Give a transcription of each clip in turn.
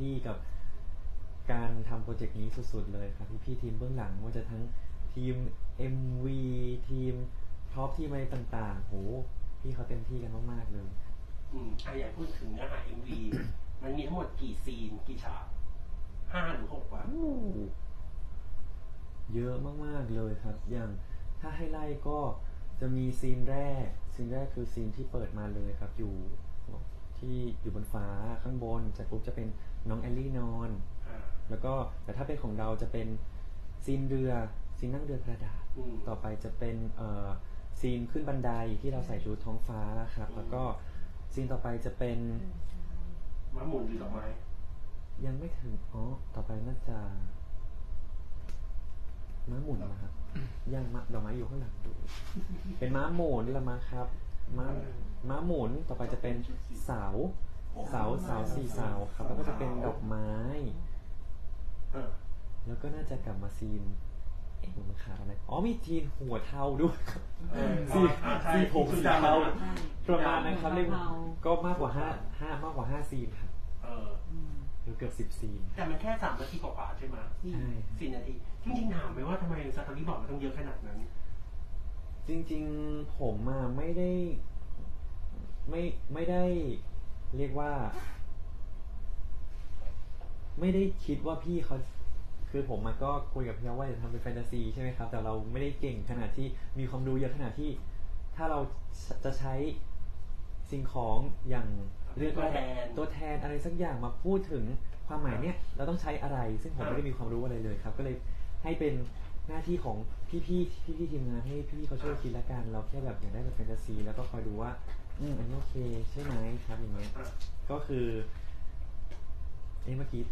ที่กับการทำโปรเจกต์นี้สุดๆเลยครับพี่พี่ๆทีมเบื้องหลังว่าจะทั้งทีม MV ทีมท็อปทีมอะไรต่างๆ โห พี่เขาเต็มที่กันมากๆเลย อืมอะอยากพูดถึงเนื้อหา MV มันมีทั้งหมดกี่ซีนกี่ฉากห้าหรือหกวะเยอะมากๆเลยครับ อย่างถ้าให้ไล่ก็จะมีซีนแรก ซีนแรกคือซีนที่เปิดมาเลยครับ อยู่ ที่อยู่บนฟ้าข้างบนจากปุ๊บจะเป็นน้องแอลลี่นอน อ่า แล้วก็แต่ถ้าเป็นของเราจะเป็นซีนเรือซีนนั่งเรือกระดาษ อืม ต่อไปจะเป็นเอ่อซีนขึ้นบันไดที่เราใส่ชุดท้องฟ้าครับ แล้วก็ซีนต่อไปจะเป็นม้าหมุนหรือดอกไม้ยังไม่ถึงอ๋อต่อไปน่าจะม้าหมุนนะครับยังมะดอกไม้อยู่ข้างหลังดูเป็นม้าหมุนละมาครับ ม้าม้าหมุนต่อไปจะเป็นเสา เสาเสาสี่เสาครับแล้วก็จะเป็นดอกไม้เออแล้วก็น่าจะกลับมาซีนเอ๊ะมันขาดอะไรอ๋อมีทีนหัวเทาด้วยครับเออสีอ่าใช่สีผมสีเทาใช่ประมาณนั้นครับเรียกเทาก็มากกว่าห้าห้ามากกว่าห้าซีนครับเอออืมหรือเกือบสิบซีน แต่มันแค่สามนาทีกว่าๆใช่ไหมใช่สี่นาทีจริงๆถามไหมว่าทำไมสตอรี่บอร์ดมันต้องเยอะขนาดนั้น จริงๆผมอะไม่ได้ ไม่ไม่ได้เรียกว่า ไม่ได้คิดว่าพี่เขาคือผมมันก็คุยกับพี่เขาว่าจะทำเป็นแฟนตาซีใช่ไหมครับ แต่เราไม่ได้เก่งขนาดที่มีความรู้เยอะขนาดที่ ถ้าเราจะใช้สิ่งของอย่างเรียกว่าตัวแทนตัวแทนอะไรสักอย่างมาพูดถึงความหมายเนี้ยเราต้องใช้อะไร ซึ่งผมอ่าไม่ได้มีความรู้อะไรเลยครับ ก็เลยให้เป็น หน้าที่ของพี่ๆพี่ๆทีมงานให้พี่ๆเขาช่วยคิดละกัน เราแค่แบบอยากได้แบบแฟนตาซี แล้วก็คอยดูว่าอืมอันนี้โอเคใช่ไหมครับอย่างเงี้ยอะก็คือเอ้เมื่อกี้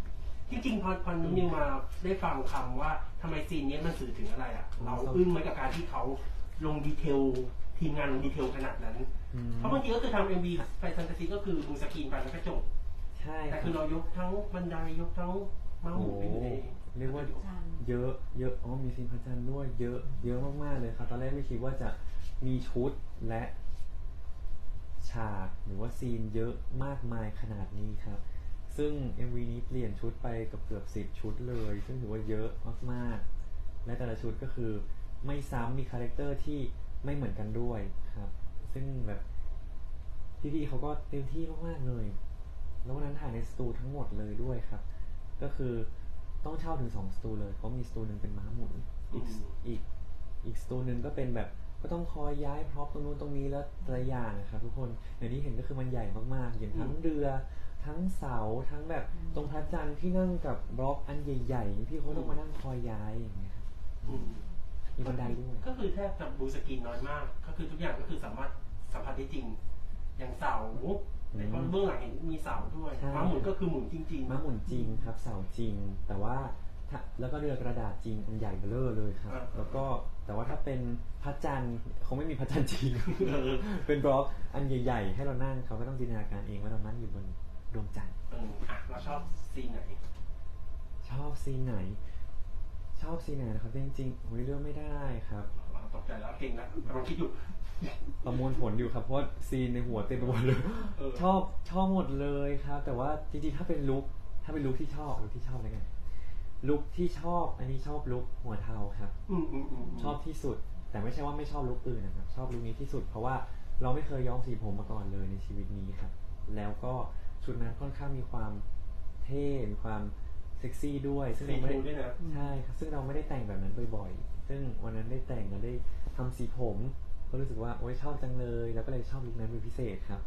จริงๆพอพอนุ้นิวมาได้ฟังคำว่าทำไมซีนนี้มันสื่อถึงอะไรอะ เราอึ้งไหมกับการที่เขาลงดีเทล ทีมงานลงดีเทลขนาดนั้น อืม เพราะบางทีก็คือทำเอ็มวีไฟแฟนตาซีก็คือดูสกรีนไปแล้วก็จบ ใช่แต่คคือรับเรายกทั้งบันไดยกทั้งม้าหโอ้มุนไปอยู่ใน เรียกว่าเยอะเยอะอ๋อมีซีนพระจันทร์ด้วยเยอะ เยอะมากๆเลยครับตอนแรกไม่คิดว่าจะมีชุดและฉากหรือว่าซีนเยอะมากมายขนาดนี้ครับ ซึ่ง MV นี้เปลี่ยนชุดไปกับเกือบสิบชุดเลย ซึ่งถือว่าเยอะมากๆ และแต่ละชุดก็คือไม่ซ้ำมีคาแรคเตอร์ที่ไม่เหมือนกันด้วยครับ ซึ่งแบบพี่ๆเขาก็เต็มที่มากๆเลย แล้ววันนั้นถ่ายในสตูทั้งหมดเลยด้วยครับ ก็คือ ต้องเช่าถึงสองสตูเลยเพราะมีสตูหนึ่งเป็นม้าหมุนอีกอืมอีกอีกสตูหนึ่งก็เป็นแบบก็ต้องคอยย้ายพร็อพตรงนู้นตรงนี้แล้วแต่ละอย่างนะครับทุกคนอย่างที่เห็นก็คือมันใหญ่มากๆ อย่างทั้งเรือ ทั้งเสาทั้งแบบตรงพระจันทร์ที่นั่งกับบล็อกอันใหญ่ๆพี่เขาต้องมานั่งคอยย้ายอย่างเงี้ยครับอืมมีบันไดด้วยก็คือแทบจะดูสกรีนน้อยมาก ก็คือทุกอย่างก็คือสามารถสัมผัสได้จริง อย่างเสา ในตอนเบื้องหลังเห็นมีเสาด้วยใช่ ม้าหมุนก็คือหมุนจริงๆม้าหมุนจริงครับเสาจริง แต่ว่าถ้าแล้วก็เรือกระดาษจริงอันใหญ่เบ้อเร่อเลยครับ อ่า แล้วก็แต่ว่าถ้าเป็นพระจันทร์คงไม่มีพระจันทร์จริงเออเป็นบล็อกอันใหญ่ๆ ให้เรานั่งเขาก็ต้องจินตนาการเองว่าเรานั่งอยู่บนดวงจันทร์เอออะเราชอบซีนไหน ชอบซีนไหน ชอบซีนไหนนะครับจริงๆโอ้ยเลือกไม่ได้ครับเราตกใจแล้วเก่งนะกำลังคิดอยู่ ประมวลผลอยู่ครับเพราะว่าซีนในหัวเต็มไปหมดเลยเออ ชอบชอบหมดเลยครับ แต่ว่าจริงๆถ้าเป็นลุคถ้าเป็นลุคที่ชอบลุคที่ชอบอะไรกันลุคที่ชอบอันนี้ชอบลุคหัวเทาครับ อืมอืมอืมชอบที่สุด แต่ไม่ใช่ว่าไม่ชอบลุคอื่นนะครับ ชอบลุคนี้ที่สุด เพราะว่าเราไม่เคยย้อมสีผมมาก่อนเลยในชีวิตนี้ครับ แล้วก็ชุดนั้นค่อนข้างมีความเท่มีความเซ็กซี่ด้วย ซึ่งซีเราไม่ทูได้ด้วยนะ ใช่ครับซึ่งเราไม่ได้แต่งแบบนั้นบ่อยๆซึ่งวันนั้นได้แต่งแล้วได้ทำสีผม ก็รู้สึกว่าโอ๊ยชอบจังเลย แล้วก็เลยชอบลุคนั้นเป็นพิเศษครับ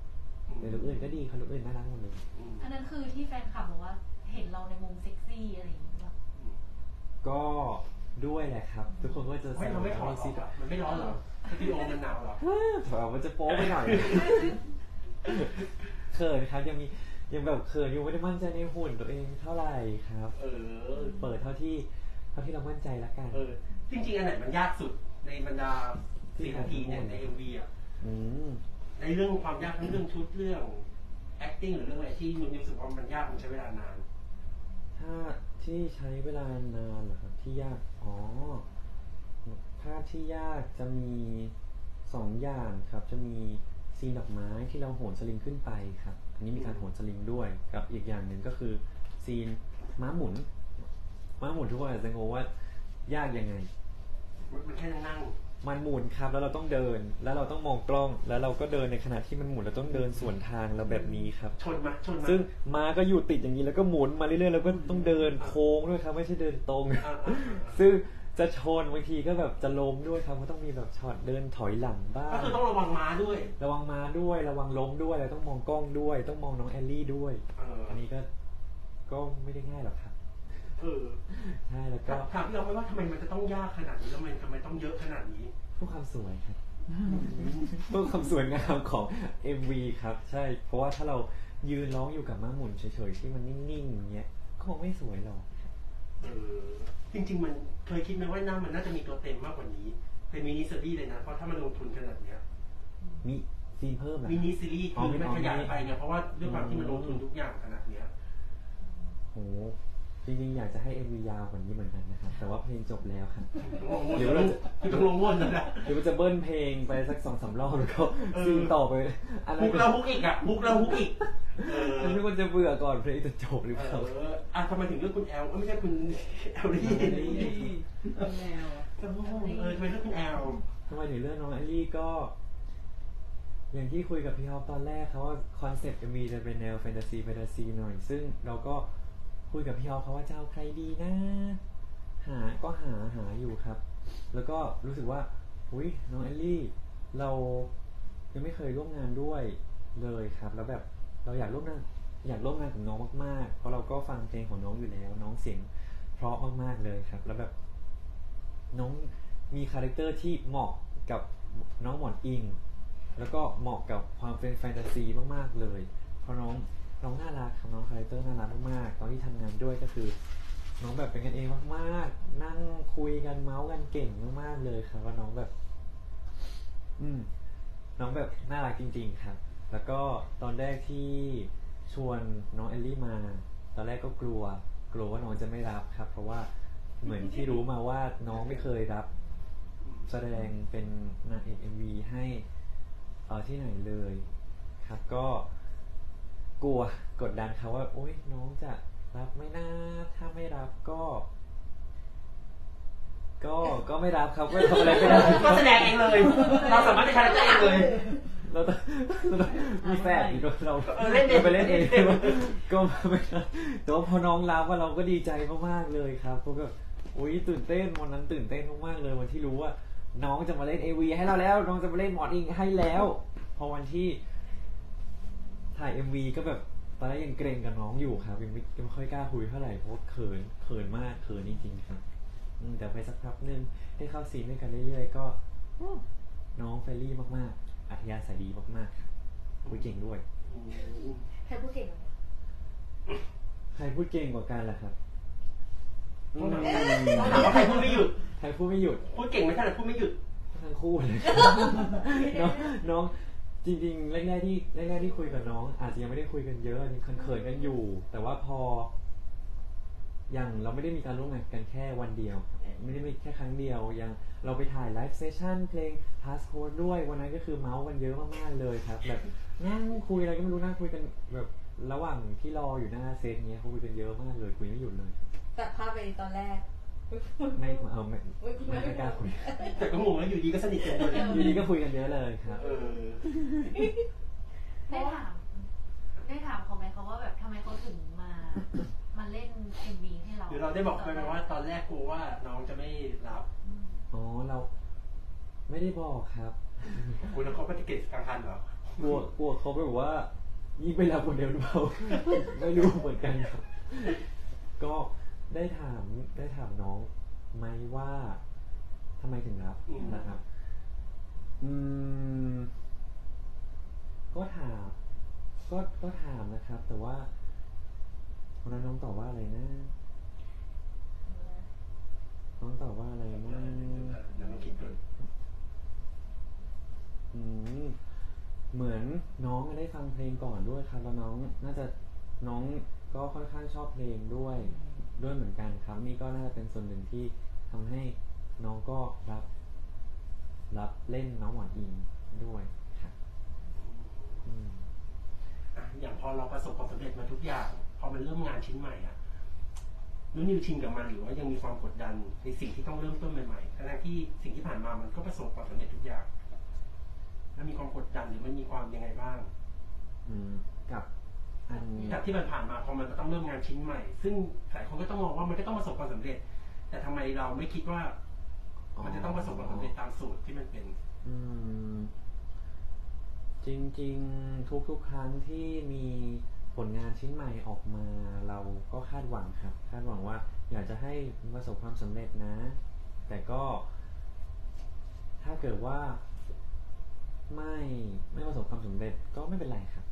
แต่ลุคอื่นก็ดีครับลุคอื่นน่ารักหมดเลยอืมอันนั้นคือที่แฟนคลับบอกว่าเห็นเราในมุมเซ็กซี่อะไรอย่างเงี้ยป่ะก็ด้วยแหละครับ ทุกคนก็จะเฮ้ยเราไม่ถอดอซิอกเหรอมันไม่ร้อนเหรอสตูดิโอมันหนาวเหรอถอดมันจะโป๊ไปหน่อยเขินครับยังมียังแบบเขินอยู่ไม่ได้มั่นใจในหุ่นตัวเองเท่าไหร่ครับ เออ เปิดเท่าที่เท่าที่เรามั่นใจละกัน เออจริงๆอันไหนมันยากสุดในบรรดา สี่นาทีเนี่ยในเอ็มวีอะอืมในเรื่องความยากทั้งเรื่องชุดเรื่อง acting หรือเรื่องอะไรที่นุ่นรู้สึกว่ามันยากมันใช้เวลานาน ถ้าที่ใช้เวลานานเหรอครับที่ยาก อ๋อ ภาพที่ยากจะมีสองอย่างครับ จะมีซีนดอกไม้ที่เราโหนสลิงขึ้นไปครับ อันนี้มีการโหนสลิงด้วยกับอีกอย่างหนึ่งก็คือซีซีนม้าหมุน ม้าหมุนทุกคนอาจจะงงว่ายากยังไง มันแค่นั่ง มันหมุนครับแล้วเราต้องเดิน แล้วเราต้องมองกล้อง แล้วเราก็เดินในขณะที่มันหมุนเราต้องเดินสวนทางเราแบบนี้ครับ ชนมาชนมาซึ่งม้าก็อยู่ติดอย่างนี้แล้วก็หมุนมาเรื่อยๆแล้วก็ต้องเดินโค้งด้วยครับ ไม่ใช่เดินตรงอ่าอ่าอ่าซึ่งจะชนบางทีก็แบบจะล้มด้วยครับก็ต้องมีแบบช็อตเดินถอยหลังบ้างก็คือต้องระวังม้าด้วย ระวังม้าด้วย ระวังล้มด้วยแล้วต้องมองกล้องด้วย ต้องมองน้องแอลลี่ด้วยเอออันนี้ก็ก็ไม่ได้ง่ายหรอกครับ เออใช่แล้วก็ถามพี่เราไหมว่าทำไมมันจะต้องยากขนาดนี้แล้วมันทำไมต้องเยอะขนาดนี้เพื่อความสวยครับเพื่อความสวยงามของ MV ครับ ใช่ เพราะว่าถ้าเรายืนร้องอยู่กับม้าหมุนเฉยๆที่มันนิ่งๆอย่างเงี้ยก็คงไม่สวยหรอกเออจริง ๆ มันเคยคิดไหมว่าหน้ามันน่าจะมีตัวเต็มมากกว่านี้ เป็นมินิซีรีส์เลยนะ เพราะถ้ามันลงทุนขนาดเนี้ยมีซีนเพิ่มเหรอมินิซีรีส์อ๋อคือมันอ๋อขยายไปไงเพราะว่าด้วยความที่มันอืมลงทุนทุกอย่างขนาดเนี้ยโห จริงๆอยากจะให้ MV ยาวกว่านี้เหมือนกันนะครับ แต่ว่าเพลงจบแล้วครับต้องลงวนเดี๋ยวเราต้องลงวนแล้วนะหรือว่าจะเบิ้ลเพลงไปสักสองสามรอบแล้วก็เออซีนต่อไปอะไรฮุกแล้วฮุกอีกอะฮุกแล้วฮุกอีกเออแล้วทุกคนจะเบื่อก่อนเพลงจะจบหรือเอเปล่าออะทำไมถึงเลือกคุณแอลเอ้ยไม่ใช่คุณแอลลี่แนวอะเออทำไมเลือกคุณแอลทำไมถึงเรื่องน้องแอลลี่ก็ อย่างที่คุยกับพี่ฮอปตอนแรกเขาว่าคอนเซ็ปต์ MV จะเป็นแนวแฟนตาซีแฟนตาซีหน่อย ซึ่งเราก็ คุยกับพี่ฮอปเขาว่าจะเอาใครดีนะ หาก็หาหาอยู่ครับ แล้วก็รู้สึกว่าอุ้ยน้องแอลลี่ เรายังไม่เคยร่วมงานด้วยเลยครับ แล้วแบบเราอยากร่วมงานอยากร่วมงานกับน้องมากๆ เพราะเราก็ฟังเพลงของน้องอยู่แล้ว น้องเสียงเพราะมากๆเลยครับ แล้วแบบน้องมีคาแรคเตอร์ที่เหมาะกับน้องหมอนอิง แล้วก็เหมาะกับความเป็นแฟนตาซีมากๆเลย เพราะน้อง น้องน่ารักครับน้องคาแรคเตอร์น่ารักมากๆตอนที่ทำงานด้วยก็คือ น้องแบบเป็นกันเองมากๆ นั่งคุยกันเมาส์กันเก่งมากๆเลยครับว่าน้องแบบ อืม น้องแบบน่ารักจริง ๆ ครับ แล้วก็ตอนแรกที่ชวนน้องเอลลี่มา ตอนแรกก็กลัว กลัวว่าน้องจะไม่รับครับ เพราะว่าเหมือนที่รู้มาว่าน้องไม่เคยรับ แสดงเป็นนางเอกเอ็มวีให้ เออที่ไหนเลย ครับก็ กลัวกดดันครับว่าโอ๊ยน้องจะรับไหม่น่าถ้าไม่รับก็ ก็ก็ไม่รับครับก็ทำอะไรไม่ได้ก็แสดงเองเลย เราสามารถเป็นคาแรคเตอร์เองเลย เราต้องเราต้องมีแฟนอีกเราเออเล่นเองไปเล่นเองก็ไม่ได้แต่ว่าพอน้องรับว่าเราก็ดีใจมากๆเลยครับเพราะแบบอุ้ยตื่นเต้นวันนั้นตื่นเต้นมากๆเลยวันที่รู้ว่า น้องจะมาเล่นเอวีให้เราแล้ว น้องจะมาเล่นมอดอิงให้แล้ว พอวันที่ ถ่าย MV ก็แบบตอนแรกยังเกรงกับน้องอยู่ครับยังไม่ยังไม่ค่อยกล้าคุยเท่าไหร่เพราะว่าเขินเขินมากเขินจริงๆครับอืมแต่ไปสักพักหนึงได้เข้าซีนด้วยกันเรื่อยๆ ก็อื้อน้องเฟรนลี่มากๆ อัธยาศัยดีมากๆครับคุยเก่งด้วย ใครพูดเก่งกว่าใครพูดเก่งกว่ากันล่ะครับอืมถามว่าใครพูดไม่หยุด ใครพูดไม่หยุดพูดเก่งไหมท่านพูดไม่หยุดทั้งคู่เลยน้องน้อง จริงๆแรกๆที่แรกๆที่คุยกับน้อง อาจจะยังไม่ได้คุยกันเยอะยังเขินๆกันอยู่ แต่ว่าพออย่างเราไม่ได้มีการร่วมงานกันแค่วันเดียว ไม่ได้มีแค่ครั้งเดียวยังเราไปถ่ายไลฟ์เซสชั่นเพลง Passport ด้วยวันนั้นก็คือเมาส์กันเยอะมากๆเลยครับ แบบนั่งคุยอะไรก็ไม่รู้นั่งคุยกันแบบระหว่างที่รออยู่หน้าเซตเงี้ยเขาคุยกันเยอะมากเลยคุยไม่หยุดเลย แตัดภาพไปตอนแรก ไม่เออไม่ไม่กล้าคุยแต่ก็งงแล้วอยู่ดีก็สนิทกันเลยอยู่ดีก็คุยกันเยอะเลยครับ เออ ได้ถาม ได้ถามเขาไหมเขาว่าแบบทำไมเขาถึงมามาเล่นเอ็มวีให้เราหรือเราได้บอกไปไหมว่าตอนแรกกลัวว่าน้องจะไม่รับอืมอ๋อเรา ไม่ได้บอกครับคุณแล้วเขาปฏิกิริยากลางคันเหรอกลัวกลัวเขาแบบว่ายิ่งไปรับคนเดียวหรือเปล่าไม่รู้เหมือนกันครับ ก็ ได้ถามได้ถามน้องไหมว่าทำไมถึงรับอืม นะครับ อืม ก็ถาม ก็ก็ถามนะครับ แต่ว่าวันนั้นน้องตอบว่าอะไรนะ น้องตอบว่าอะไรนะเดี๋ยวมาคิดก่อนอืมเหมือนน้องได้ฟังเพลงก่อนด้วยครับแล้วน้อง น่าจะน้องก็ค่อนข้างชอบเพลงด้วย ด้วยเหมือนกันครับนี่ก็น่าจะเป็นส่วนหนึ่งที่ทำให้น้องก็รับ รับเล่นน้องหวานอิงด้วยครับอืมอะอย่างพอเราประสบความสำเร็จมาทุกอย่าง พอมันเริ่มงานชิ้นใหม่อะนุ่นนิวชินกับมันหรือว่ายังมีความกดดันในสิ่งที่ต้องเริ่มต้นใหม่ๆทั้งๆที่สิ่งที่ผ่านมามันก็ประสบความสำเร็จทุกอย่าง แล้วมีความกดดันหรือมันมีความยังไงบ้าง อืมกับอัน จากที่มันผ่านมาพอมันต้องเริ่มงานชิ้นใหม่ ซึ่งหลายคนก็ต้องมองว่ามันก็ต้องประสบความสำเร็จ แต่ทำไมเราไม่คิดว่า มันจะต้องประสบความสำเร็จตามสูตรที่มันเป็น อืม จริง ๆ ทุกๆครั้งที่มีผลงานชิ้นใหม่ออกมา เราก็คาดหวังครับ คาดหวังว่า อยากจะให้ประสบความสำเร็จนะ แต่ก็ ถ้าเกิดว่า ไม่ไม่ประสบความสำเร็จก็ไม่เป็นไรครับ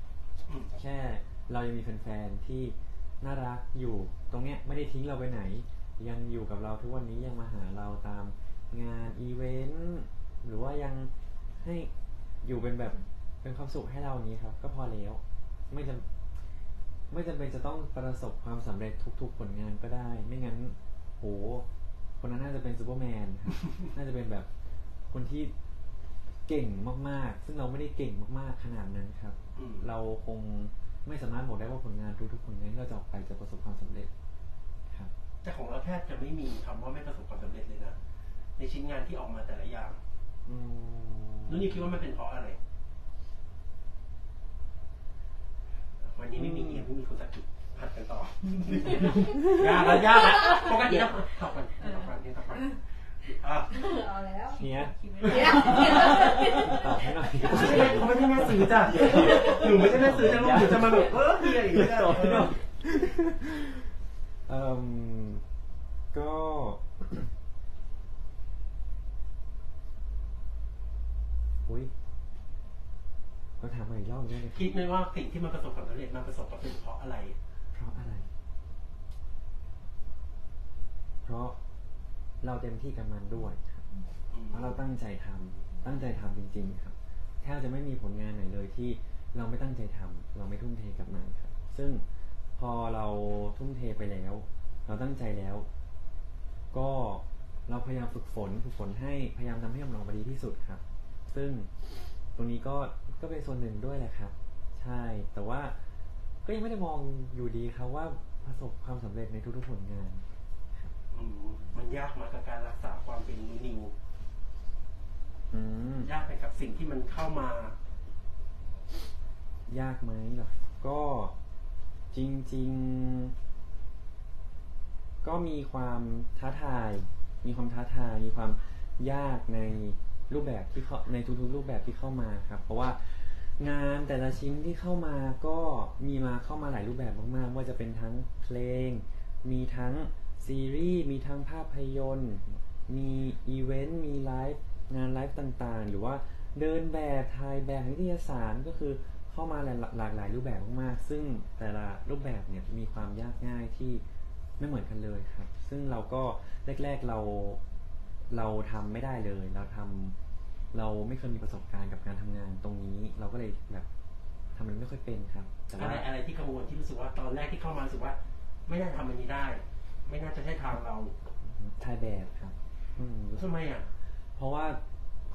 อืมแค่ เรายังมีแฟนๆที่น่ารักอยู่ตรงเนี้ยไม่ได้ทิ้งเราไปไหน ยังอยู่กับเราทุกวันนี้ยังมาหาเราตามงานอีเวนต์หรือว่ายังให้อยู่เป็นแบบเป็นความสุขให้เราอย่างนี้ครับ ก็พอแล้วไม่จำไม่จำเป็นจะต้องประสบความสำเร็จทุกๆผลงานก็ได้ ไม่งั้นโหคนนั้นน่าจะเป็นซูเปอร์แมนครับน่าจะเป็นแบบคนที่เก่งมากๆ ซึ่งเราไม่ได้เก่งมากๆขนาดนั้นครับ อืม เราคง ไม่สามารถบอกได้ว่าผลงานทุกๆผลงานที่เราจะออกไปจะประสบความสำเร็จครับ แต่ของเราแทบจะไม่มีคำว่าไม่ประสบความสำเร็จเลยนะในชิ้นงานที่ออกมาแต่ละอย่างอืมนุ่นนิวคิดว่ามันเป็นเพราะอะไร วันนี้ไม่มีเงียบไม่มีคนสะกิดผัดกันต่อ ยากแล้วยากแล้วปกติแล้วตอบก่อนตอบก่อนนี่ตอบก่อน อะเอาแล้วเนี้ยคิดไม่เดี๋ได้ยวตอบให้หน่อยไม่ใช่เขาไม่ใช่แม่ซื้อจ้ะหนูไม่ใช่แม่ซื้อจ้ะลูกหนูจะมาแบบเออเฮียอย่างนี้จ้ะตอบให้หน่อยเออเอ่มก็อุ้ยเราถามมาอีกรอบได้ไหมคิดไหมว่าสิ่งที่มันประสบความสำเร็จมันประสบกับเป็นเพราะอะไร เพราะอะไร เพราะ เราเต็มที่กับมันด้วยครับอืมเพราะเราตั้งใจทำตั้งใจทำจริง ๆ ครับแทบจะไม่มีผลงานไหนเลยที่เราไม่ตั้งใจทำเราไม่ทุ่มเทกับมันครับ ซึ่งพอเราทุ่มเทไปแล้ว เราตั้งใจแล้ว ก็เราพยายามฝึกฝนฝึกฝนให้พยายามทำให้มันออกมาดีที่สุดครับ ซึ่งตรงนี้ก็ก็เป็นส่วนหนึ่งด้วยแหละครับ ใช่แต่ว่าก็ยังไม่ได้มองอยู่ดีครับว่าประสบความสำเร็จในทุกๆผลงาน อืมมันยากมากกับการรักษาความเป็นนิว อืม ยากไปกับสิ่งที่มันเข้ามา ยากไหมเหรอ ก็จริง ๆ ก็มีความท้าทาย มีความท้าทาย มีความยากในรูปแบบที่เข้าในทุกๆ รูปแบบที่เข้ามาครับ เพราะว่างานแต่ละชิ้นที่เข้ามาก็มีมาเข้ามาหลายรูปแบบมากๆ ว่าจะเป็นทั้งเพลง มีทั้ง ซีรีส์ มีทั้งภาพยนตร์ มีอีเวนต์ มีไลฟ์ งานไลฟ์ต่างๆ หรือว่าเดินแบบถ่ายแบบนิตยสารก็คือเข้ามาหลายหลากหลายรูปแบบมากๆ ซึ่งแต่ละรูปแบบเนี่ยมีความยากง่ายที่ไม่เหมือนกันเลยครับ ซึ่งเราก็แรก ๆเราเราทำไม่ได้เลย เราทำเราไม่เคยมีประสบการณ์กับการทำงานตรงนี้ เราก็เลยแบบทำมันไม่ค่อยเป็นครับ แต่อะว่าไรอะไรที่กังวลที่รู้สึกว่าตอนแรกที่เข้ามารู้สึกว่า ไม่น่าทำอันนี้ได้ ไม่น่าจะใช่ทางเราถ่ายแบบครับ อืมรู้สึกทำไมอะ เพราะว่า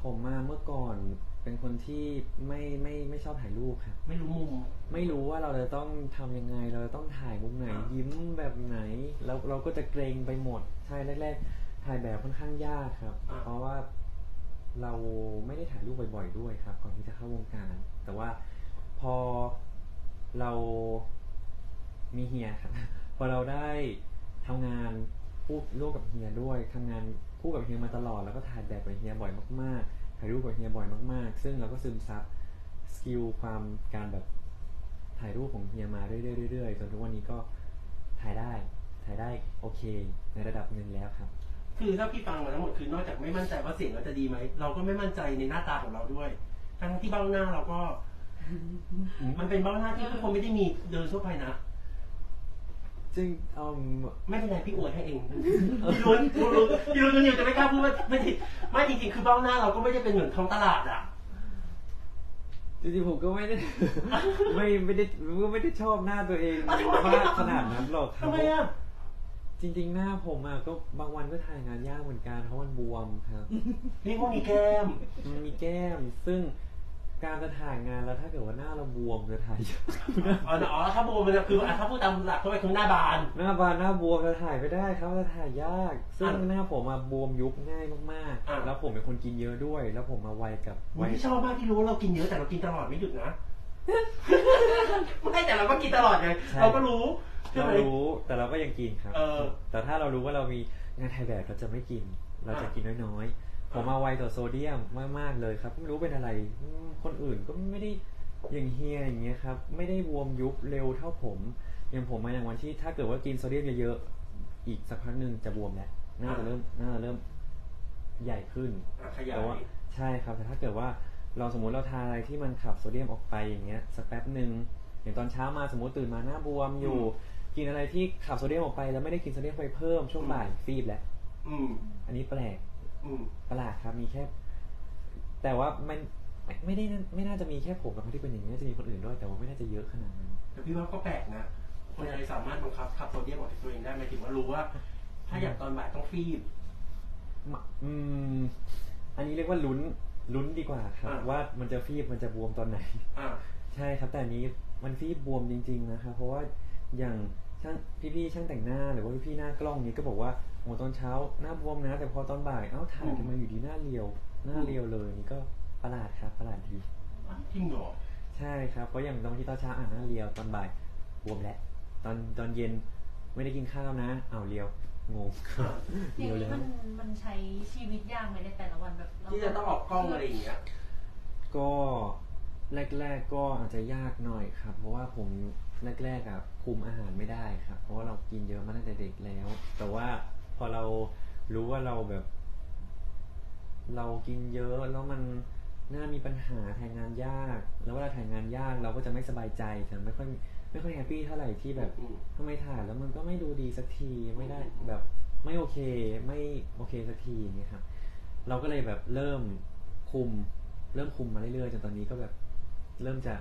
ผมมาเมื่อก่อนเป็นคนที่ไม่ไม่ไม่ชอบถ่ายรูปครับ ไม่รู้มุม ไม่รู้ว่าเราจะต้องทำยังไง เราจะต้องถ่ายมุมไหน อ่ายิ้ ยิ้มแบบไหน แล้วเราก็จะเกรงไปหมด ใช่แรกๆ ถ่ายแบบค่อนข้างยากครับเพราะว่าเราไม่ได้ถ่ายรูปบ่อย ๆ ด้วยครับ ก่อนที่จะเข้าวงการ แต่ว่าพอเรามีเฮียครับ พอเราได้ ทำงานคู่ร่วมกับเฮียด้วยทำงานคู่กับเฮียมาตลอดแล้วก็ถ่ายแบบกับเฮียบ่อยมากๆถ่ายรูปกับเฮียบ่อยมากๆ ซึ่งเราก็ซึมซับสกิลความการแบบถ่ายรูปของเฮียมาเรื่อยๆเรื่อยๆจนทุกวันนี้ก็ถ่ายได้ถ่ายได้โอเค ในระดับหนึ่งแล้วครับ คือถ้าพี่ฟังมาทั้งหมดคือนอกจากไม่มั่นใจว่าเสียงเราจะดีไหม เราก็ไม่มั่นใจในหน้าตาของเราด้วย ทั้งที่เบ้าหน้าเราก็ มันเป็นเบ้าหน้าที่ทุกคนไม่ได้มีเดินทั่วไปนะ จริงอืมไม่เป็นไรพี่อวยให้เองพี่รุ้นพี่รุ้นพี่รุ้นนิวจะไม่กล้าพูดว่าไม่ผิดไม่จริงๆคือเบ้าหน้าเราก็ไม่ได้เป็นเหมือนท้องตลาดอะ จริงๆผมก็ไม่ได้ ไม่ไม่ได้ก็ไม่ได้ชอบหน้าตัวเองอ้าวทำไมมากอะขนาดนั้นหรอกครับทำไมอะจริง ๆ หน้าผมอะก็บางวันก็ถ่ายงานยากเหมือนกันเพราะมันบวมครับ นี่ว่ามีแก้ม มันมีแก้ม ซึ่ง การจะถ่ายงานแล้วถ้าเกิดว่าหน้าเราบวมจะถ่ายยากอ๋ออ๋อถ้าโบมันจะคืออะถ้าพูดตามหลักเข้าไปคือหน้าบาน หน้าบานหน้าบวมจะถ่ายไม่ได้ครับจะถ่ายยาก ซึ่งอะหน้าผมอะบวมยุบง่ายมากอะ ๆ แล้วผมเป็นคนกินเยอะด้วย แล้วผมมาไวกับไววันที่ชอบมากที่รู้ว่าเรากินเยอะแต่เรากินตลอดไม่หยุดนะ ไม่แต่เราก็กินตลอดไงใช่เราก็รู้ใช่เราไหม รู้แต่เราก็ยังกินครับ เออแต่ถ้าเรารู้ว่าเรามีงานถ่ายแบบเราจะไม่กิน เราจะอะ กินน้อยๆ ผมมาไวต่อโซเดียมมากๆเลยครับไม่รู้เป็นอะไรอืมคนอื่นก็ไม่ได้อย่างเฮียอย่างเงี้ยครับ ไม่ได้บวมยุบเร็วเท่าผมอย่างผมมาอย่างวันที่ถ้าเกิดว่ากินโซเดียมเยอะๆอีกสักพักหนึ่งจะบวมแล้วน่าจะเริ่มน่าจะเริ่มใหญ่ขึ้นอะขยาแต่ว่ายใช่ครับ แต่ถ้าเกิดว่าเราสมมติเราทานอะไรที่มันขับโซเดียมออกไปอย่างเงี้ยสักแป๊บหนึ่งอย่างตอนเช้ามาสมมติตื่นมาหน้าบวมอยู่ กินอะไรที่ขับโซเดียมออกไป แล้วไม่ได้กินโซเดียมไปเพิ่มช่วงบ่ายฟีบแล้วอืมอันนี้แปลก อืมประหลาดครับมีแค่ แต่ว่ามันไม่ไม่ได้ไม่น่าจะมีแค่ผมกับคนที่เป็นอย่างนี้น่าจะมีคนอื่นด้วยแต่ว่าไม่น่าจะเยอะขนาดนั้นแต่พี่ว่าก็แปลกนะ คนไทยสามารถบังคับขับโซเดียมออกจากตัวเองได้หมายถึงว่ารู้ว่า ถ้าอย่างตอนบ่ายต้องฟีบ มะอืม อันนี้เรียกว่าลุ้นลุ้นดีกว่าครับ อ่า ว่ามันจะฟีบมันจะบวมตอนไหน อะใช่ครับแต่อันนี้มันฟีบบวมจริง ๆ นะครับเพราะว่าอย่างช่างพี่ๆช่างแต่งหน้าหรือว่าพี่ๆหน้ากล้องนี้ก็บอกว่า โอ้ตอนเช้าหน้าบวมนะ แต่พอตอนบ่ายเอ้าถ่ายทำไมอยู่ดีหน้าเรียว หน้าเรียวเลยนี่ก็ประหลาดครับประหลาดดีอะจริงเหรอใช่ครับเพราะอย่างบางทีตอนเช้าอ่านหน้าเรียวตอนบ่ายบวมแล้วตอนตอนเย็นไม่ได้กินข้าวนะอ้าวเรียวงงอะอเรีย่างยวนี้แล้วมันมันใช้ชีวิตยากไหมในแต่ละวันแบบเราที่จะต้องออกกล้องอะไรอย่างเงี้ยก็แรก ๆ ก็อาจจะยากหน่อยครับ เพราะว่าผมแรกๆอะคุมอาหารไม่ได้ครับ เพราะว่าเรากินเยอะมาตั้งแต่เด็กแล้ว แต่ว่าพ อเรารู้ว่าเราแบบ เรากินเยอะแล้วมันน่ามีปัญหาถ่ายงานยาก แล้วเวลาถ่ายงานยากเราก็จะไม่สบายใจจะไม่ค่อยไม่ค่อยแฮปปี้เท่าไหร่ที่แบบอืมทำไมถ่ายแล้วมันก็ไม่ดูดีสักทีไม่ได้แบบไม่โอเคไม่โอเคสักทีอย่างเงี้ยครับเราก็เลยแบบเริ่มคุม เริ่มคุมมาเรื่อยๆจนตอนนี้ก็แบบ เริ่มจะ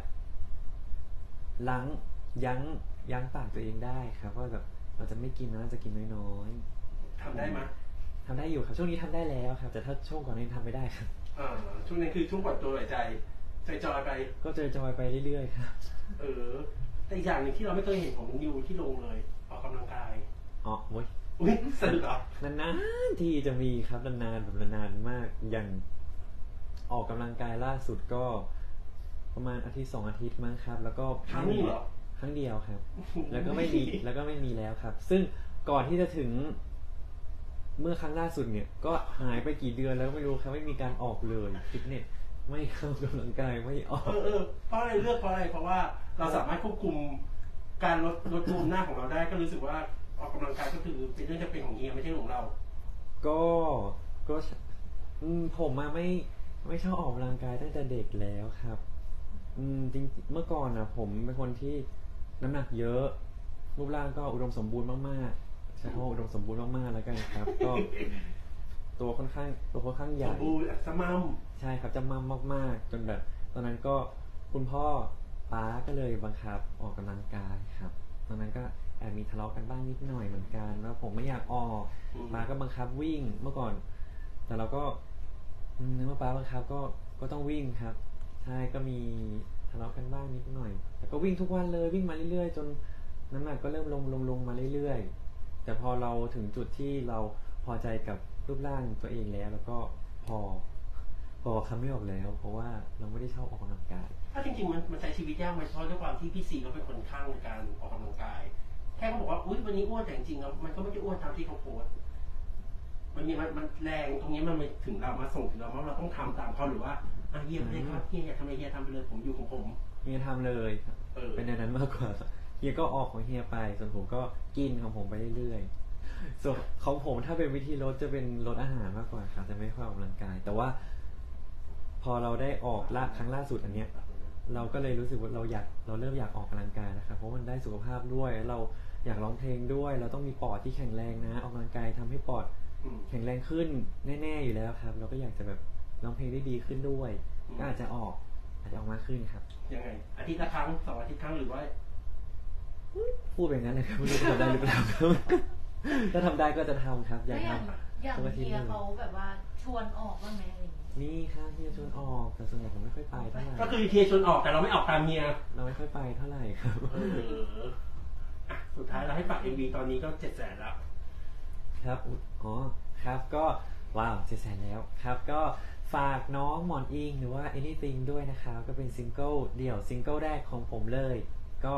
ล้างยั้งยั้งปากตัวเองได้ครับว่าแบบเราจะไม่กินนะเราจะกินน้อย ทำได้ไหมๆทำได้อยู่ครับช่วงนี้ทำได้แล้วครับ แต่ถ้าช่วงก่อนนี้ทำไม่ได้ครับ อ่าช่วงนี้คือช่วงปลดตัวหายใจใจจอยๆไป ก็เจอจอยๆไปเรื่อยๆครับเออ แต่อีกอย่างหนึ่งที่เราไม่เคยเห็นของน้องยูที่ลงเลย ออกกำลังกาย อ๋อโว้ยอุ้ยสนุกเหรอนานๆที่จะมีครับนานๆแบบนานๆมากอย่างออกกำลังกายล่าสุดก็ ประมาณอาทิตย์สองอาทิตย์มั้งครับ แล้วก็ครั้งหนึงเหรอ ครั้งเดียวครับ แล้วก็ไม่มีแล้วก็ไม่มีแล้วครับ ซึ่งก่อนที่จะถึง เมื่อครั้งล่าสุดเนี่ย ก็หายไปกี่เดือนแล้วไม่รู้ครับไม่มีการออกเลยฟิตเนสไม่เข้ากำลังกายไม่ออก เออเออเพราะอะไรเลือกเพราะอะไรเพราะว่าเราสามารถควบคุมการลดลดบวมหน้าของเราได้ก็รู้สึกว่าออกกำลังกายก็คือเป็นเรื่องจะเป็นของเฮียไม่ใช่ของเรา ก็ก็อืมผมมาไม่ไม่ชอบออกกำลังกายตั้งแต่เด็กแล้วครับ อืมจริงเมื่อก่อนนะผมเป็นคนที่น้ำหนักเยอะรูปร่างก็อุดมสมบูรณ์มากๆ ใช้คำว่าอุดมสมบูรณ์มากๆแล้วกันครับ ก็ตัวค่อนข้างตัวค่อนข้างใหสญ่มบูรณ์สม่ำใช่ครับจะมั่มมากๆ จนแบบ ตอนนั้นก็คุณพ่อป้าก็เลยบังคับออกกำลังกายครับ ตอนนั้นก็แอบมีทะเลาะกันบ้างนิดหน่อยเหมือนกันว่าผมไม่อยากออกอืมป้าก็บังคับวิ่งเมื่อก่อน แต่เราก็อืมนึกว่าป้าบังคับก็ก็ต้องวิ่งครับใช่ก็มีทะเลาะกันบ้างนิดหน่อย แต่ก็วิ่งทุกวันเลยวิ่งมาเรื่อยๆ จนน้ำหนักก็เริ่มลงลงลงมาเรื่อยๆ แต่พอเราถึงจุดที่เราพอใจกับรูปร่างตัวเองแล้ว แล้วก็พอพอคำไม่ออกแล้ว เพราะว่าเราไม่ได้ชอบออกกำลังกาย ถ้าจริงๆมันมันใช้ชีวิตยากไหมเพราะด้วยความที่พี่ซีเขาเป็นคนข้างในการออกกำลังกาย แค่เขาบอกว่าอุ้ยวันนี้อ้วนแต่จริงๆแล้วมันก็ไม่ได้อ้วนตามที่เขาโพสต์มันมีมันมันแรงตรงนี้มันมาถึงเรามาส่งถึงเราว่าเราต้องทำตามเขาหรือว่าอะเฮียไม่ได้ครับเฮียอยากทำอะไรเฮียทำไปเลยผมอยู่ของผมเฮียทำเลยครับเออเป็นแนวนั้นมากกว่า เฮียก็ออกของเฮียไป ส่วนผมก็กินของผมไปเรื่อยๆ ส่วนของผมถ้าเป็นวิธีลดจะเป็นลดอาหารมากกว่าครับจะไม่ค่อยออกกำลังกาย แต่ว่า พอเราได้ออกล่าครั้งล่าสุดอันเนี้ย เราก็เลยรู้สึกว่าเราอยากเราเริ่มอยากออกกำลังกายนะครับเพราะมันได้สุขภาพด้วยแล้วเราอยากร้องเพลงด้วย เราต้องมีปอดที่แข็งแรงนะออกกำลังกายทำให้ปอดอืมแข็งแรงขึ้นแน่ๆอยู่แล้วครับ เราก็อยากจะแบบร้องเพลงได้ดีขึ้นด้วยอืมก็อาจจะออกอาจจะออกมากขึ้นครับยังไงอาทิตย์ละครั้งสองอาทิตย์ครั้งหรือว่า พูดแบบนั้นเลยครับไม่รู้จะทำได้หรือเปล่าครับถ้าทำได้ก็จะทำครับ อแล้ยาวกอย่างทำอย่างทุกอาทิตย์เฮียเลยเขาแบบว่าชวนออกบ้างไหมอะไรอย่างเงี้ยนี่ครับเฮียชวนออกแต่ส่วนใหญ่ผมไม่ค่อยไปเท่าไหร่ก็คือเทียชวนออกแต่เราไม่ออกตามเมียเราไม่ค่อยไปเท่าไหร่ครับ เอออะสุดท้ายเราให้ฝากเอ็มวีตอนนี้ก็เจ็ดแสนแล้ว ครับอุ๊ยอ๋อ ครับ ก็ ว้าวเจ็ดแสนแล้ว ครับ ก็ฝากน้องหมอนอิงหรือว่า anything ด้วยนะครับ ก็เป็นซิงเกิลเดี่ยวซิงเกิลแรกของผมเลย ก็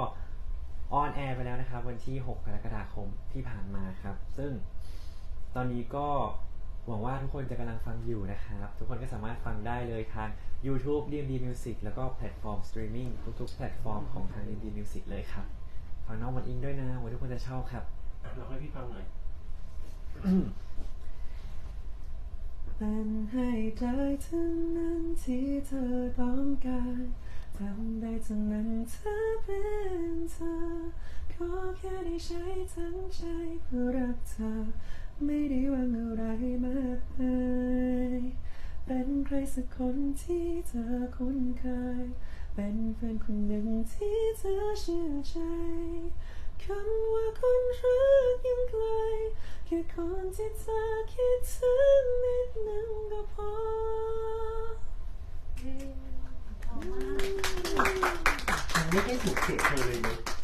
ออนแอร์ไปแล้วนะครับ วันที่ 6 กรกฎาคมที่ผ่านมาครับ ซึ่งตอนนี้ก็หวังว่าทุกคนจะกำลังฟังอยู่นะครับ ทุกคนก็สามารถฟังได้เลยทาง YouTube DMD Music แล้วก็แพลตฟอร์มสตรีมมิ่งทุกๆ แพลตฟอร์มของทาง DMD Music เลยครับฝากน้องหมอนอิงด้วยนะหวังว่าทุกคนจะชอบครับอะเราให้พี่ฟังหน่อยเป็นให้ได้ทั้งนั้นที่เธอต้องการ ทำได้ทั้งนั้นเธอเป็นเธอ ขอแค่ได้ใช้ทั้งใจเพื่อรักเธอ ไม่ได้หวังอะไรมากมายเป็นใครสักคนที่เธอคุ้นเคย เป็นเพื่อนคนหนึ่งที่เธอเชื่อใจคำว่าคนรักยังไกลแค่คนที่เธอคิดถึงนิดนึงก็พอ เฮ้ยเพร